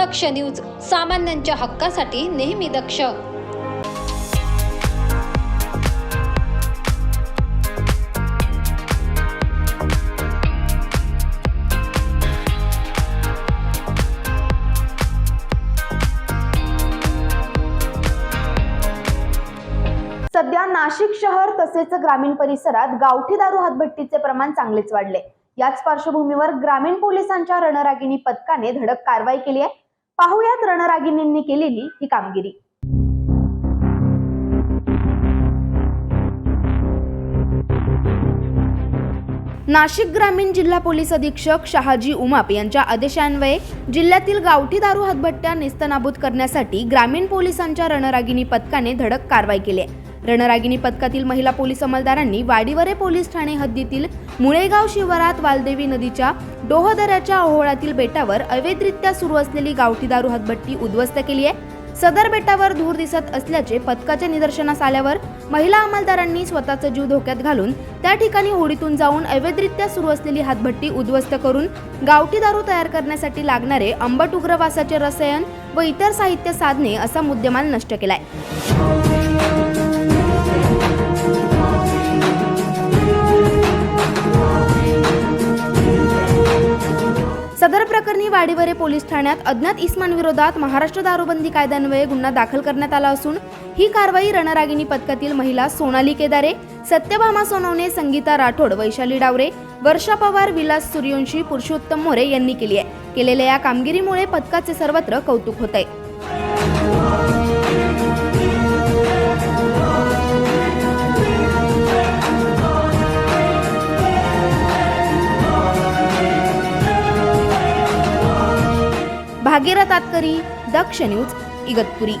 दक्ष news सामान्यांच्या हक्कासाठी नेहमी दक्ष. सध्या नाशिक शहर तसेच ग्रामीण परिसरात गावठी दारू हातभट्टीचे प्रमाण चांगलेच वाढले. याच पार्श्वभूमीवर ग्रामीण पोलिसांच्या रणरागिणी पथकाने धडक कारवाई केली आहे. पाहुयात रणरागिणींनी केलेली ही कामगिरी. नाशिक ग्रामीण जिल्हा पोलीस अधीक्षक शहाजी उमाप यांच्या आदेशान्वये जिल्ह्यातील गावठी दारू हातभट्ट्या नेस्तनाबूत करण्यासाठी ग्रामीण पोलिसांच्या रणरागिणी पथकाने धडक कारवाई केली आहे. रणरागिणी पथकातील महिला पोलीस अंमलदारांनी वाडीवरे पोलीस ठाणे हद्दीतील मुळेगाव शिवारात वालदेवी नदीच्या डोहदऱ्याच्या ओहोळातील बेटावर अवैधरित्या सुरू असलेली गावठी दारू हातभट्टी उद्ध्वस्त केली आहे. सदर बेटावर धूर दिसत असल्याचे पथकाच्या निदर्शनास आल्यावर महिला अंमलदारांनी स्वतःचा जीव धोक्यात घालून त्या ठिकाणी होडीतून जाऊन अवैधरित्या सुरू असलेली हातभट्टी उद्ध्वस्त करून गावठी दारू तयार करण्यासाठी लागणारे आंबट उग्रवासाचे रसायन व इतर साहित्य साधने असा मुद्देमाल नष्ट केलाय. सदर प्रकरणी वाडीवरे पोलीस ठाण्यात अज्ञात इस्मांविरोधात महाराष्ट्र दारूबंदी कायद्यान्वये गुन्हा दाखल करण्यात आला असून ही कारवाई रणरागिणी पथकातील महिला सोनाली केदारे सत्यभामा सोनवणे संगीता राठोड वैशाली डावरे वर्षा पवार विलास सूर्यवंशी पुरुषोत्तम मोरे यांनी केली आहे. केलेल्या या कामगिरीमुळे पथकाचे सर्वत्र कौतुक होत आहे भागीरथ तातकरी दक्ष न्यूज इगतपुरी.